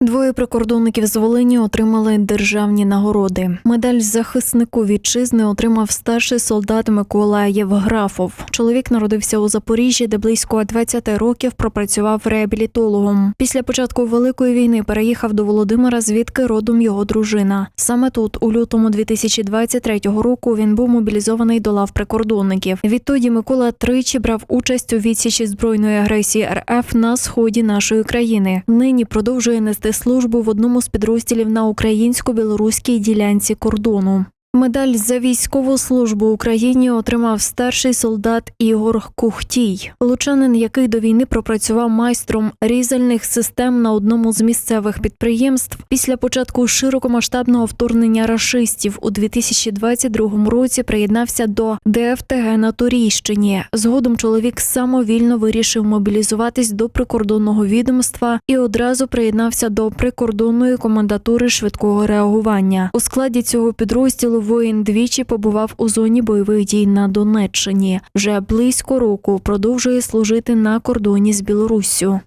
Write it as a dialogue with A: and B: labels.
A: Двоє прикордонників з Волині отримали державні нагороди. Медаль захиснику вітчизни отримав старший солдат Микола Євграфов. Чоловік народився у Запоріжжі, де близько 20 років пропрацював реабілітологом. Після початку великої війни переїхав до Володимира, звідки родом його дружина. Саме тут, у лютому 2023 року, він був мобілізований до лав прикордонників. Відтоді Микола тричі брав участь у відсічі збройної агресії РФ на сході нашої країни. Нині продовжує нести службу в одному з підрозділів на українсько-білоруській ділянці кордону. Медаль за військову службу Україні отримав старший солдат Ігор Кухтій, лучанин, який до війни пропрацював майстром різальних систем на одному з місцевих підприємств. Після початку широкомасштабного вторгнення рашистів у 2022 році приєднався до ДФТГ на Турійщині. Згодом чоловік самовільно вирішив мобілізуватись до прикордонного відомства і одразу приєднався до прикордонної комендатури швидкого реагування. У складі цього підрозділу воїн двічі побував у зоні бойових дій на Донеччині. Вже близько року продовжує служити на кордоні з Білоруссю.